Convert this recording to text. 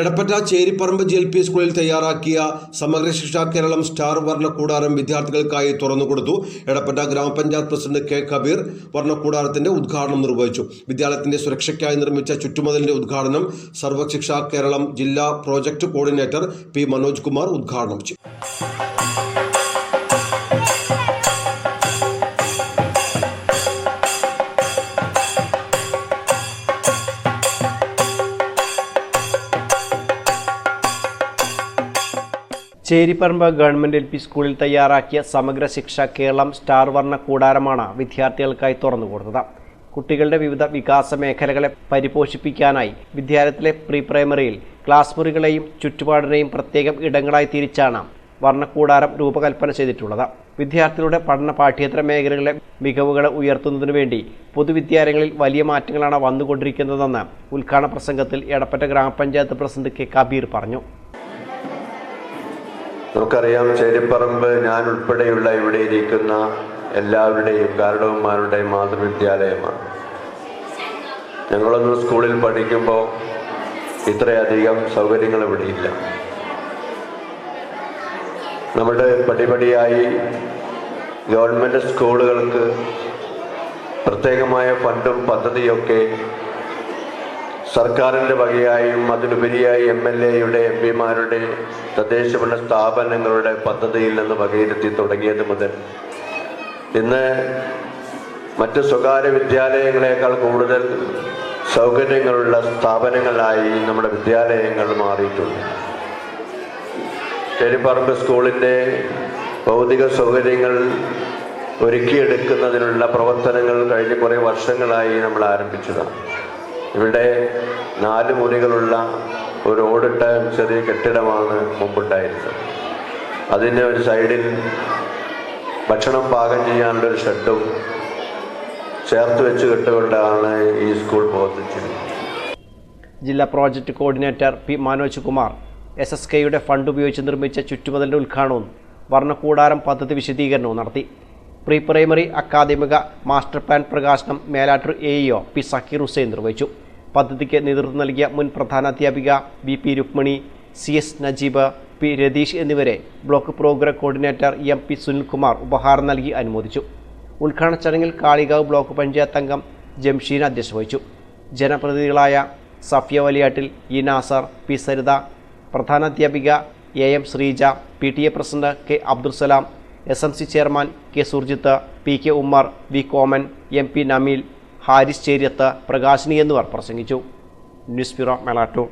Edappatta Cheripparamba G L P സ്കൂളിൽ തയ്യാറാക്കിയ സമഗ്ര ശിക്ഷാ കേരളം സ്റ്റാർ വർണക്കൂടാരം വിദ്യാർത്ഥികൾക്കായി തുറന്നുകൊടുത്തു. എടപ്പറ്റ ഗ്രാമപഞ്ചായത്ത് പ്രസിഡന്റ് കെ കബീർ വർണക്കൂടാരത്തിന്റെ ഉദ്ഘാടനം നിർവഹിച്ചു. വിദ്യാലയത്തിന്റെ സുരക്ഷയ്ക്കായി നിർമ്മിച്ച ചുറ്റുമതിലിന്റെ ഉദ്ഘാടനം സർവശിക്ഷാ കേരളം ജില്ലാ project coordinator P Manoj Kumar ഉദ്ഘാടനം ചെയ്തു. ചേരിപ്പറമ്പ് ഗവൺമെന്റ് എൽ പി സ്കൂളിൽ തയ്യാറാക്കിയ സമഗ്ര ശിക്ഷ കേരളം സ്റ്റാർ വർണ കൂടാരമാണ് വിദ്യാർത്ഥികൾക്കായി തുറന്നു കൊടുത്തത്. കുട്ടികളുടെ വിവിധ വികാസ മേഖലകളെ പരിപോഷിപ്പിക്കാനായി വിദ്യാലയത്തിലെ പ്രീ പ്രൈമറിയിൽ ക്ലാസ് മുറികളെയും ചുറ്റുപാടിനെയും പ്രത്യേകം ഇടങ്ങളായി തിരിച്ചാണ് വർണക്കൂടാരം രൂപകൽപ്പന ചെയ്തിട്ടുള്ളത്. വിദ്യാർത്ഥികളുടെ പഠന പാഠ്യേതര മേഖലകളിലെ മികവുകളെ ഉയർത്തുന്നതിനു വേണ്ടി പൊതുവിദ്യാലയങ്ങളിൽ വലിയ മാറ്റങ്ങളാണ് വന്നുകൊണ്ടിരിക്കുന്നതെന്ന് ഉദ്ഘാടന പ്രസംഗത്തിൽ എടപ്പറ്റ ഗ്രാമപഞ്ചായത്ത് പ്രസിഡന്റ് കെ കബീർ പറഞ്ഞു. നമുക്കറിയാം ചേരിപ്പറമ്പ് ഞാൻ ഉൾപ്പെടെയുള്ള ഇവിടെ ഇരിക്കുന്ന എല്ലാവരുടെയും കാരണവന്മാരുടെയും മാതൃവിദ്യാലയമാണ്. ഞങ്ങളൊന്നും സ്കൂളിൽ പഠിക്കുമ്പോൾ ഇത്രയധികം സൗകര്യങ്ങൾ ഇവിടെ ഇല്ല. നമ്മുടെ പടിപടിയായി ഗവൺമെന്റ് സ്കൂളുകൾക്ക് പ്രത്യേകമായ ഫണ്ടും പദ്ധതിയൊക്കെ സർക്കാരിന്റെ വകയായും അതിലുപരിയായി എം എൽ എയുടെ എം പിമാരുടെ തദ്ദേശഭരണ സ്ഥാപനങ്ങളുടെ പദ്ധതിയിൽ നിന്ന് വകയിരുത്തി തുടങ്ങിയത് മുതൽ. ഇന്ന് മറ്റ് സ്വകാര്യ വിദ്യാലയങ്ങളെക്കാൾ കൂടുതൽ സൗകര്യങ്ങളുള്ള സ്ഥാപനങ്ങളായി നമ്മുടെ വിദ്യാലയങ്ങൾ മാറിയിട്ടുണ്ട്. ചെരിപ്പറമ്പ് സ്കൂളിന്റെ ഭൗതിക സൗകര്യങ്ങൾ ഒരുക്കിയെടുക്കുന്നതിനുള്ള പ്രവർത്തനങ്ങൾ കഴിഞ്ഞ കുറേ വർഷങ്ങളായി നമ്മൾ ആരംഭിച്ചതാണ്. ഇവിടെ നാല് മുറികളുള്ള ഒരു ഓടിട്ട ചെറിയ കെട്ടിടമാണ് മുമ്പുണ്ടായിരുന്നത്. അതിന്റെ ഒരു സൈഡിൽ ഭക്ഷണം പാകം ചെയ്യാനുള്ള ഒരു ഷെഡും ചേർത്ത് വെച്ച് കെട്ടുകൊണ്ടാണ് ഈ സ്കൂൾ പ്രവർത്തിച്ചിരുന്നത്. ജില്ലാ project coordinator P Manoj Kumar S S കെയുടെ ഫണ്ട് ഉപയോഗിച്ച് നിർമ്മിച്ച ചുറ്റുമതിലിന്റെ ഉദ്ഘാടനവും വർണക്കൂടാരം പദ്ധതി വിശദീകരണവും നടത്തി. പ്രീ പ്രൈമറി അക്കാദമിക മാസ്റ്റർ പ്ലാൻ പ്രകാശനം Melattur A EO P Zakir Hussain നിർവഹിച്ചു. പദ്ധതിക്ക് നേതൃത്വം നൽകിയ മുൻ പ്രധാനാധ്യാപിക B P Rukmini C S Najeeb P Ratheesh എന്നിവരെ block program coordinator M P Sunilkumar ഉപഹാരം നൽകി അനുമോദിച്ചു. ഉദ്ഘാടന ചടങ്ങിൽ കാളികാവ് ബ്ലോക്ക് പഞ്ചായത്ത് അംഗം ജംഷീൻ അധ്യക്ഷത വഹിച്ചു. ജനപ്രതിനിധികളായ Safiya Valiyattil E Nasar P Saritha പ്രധാനാധ്യാപിക A M Sreeja P T A president K Abdul Salam S M C chairman K Surjith P K Ummer V Koman M P Nameel Haris Cheryath Prakashini എന്നിവർ പ്രസംഗിച്ചു. News bureau Melattur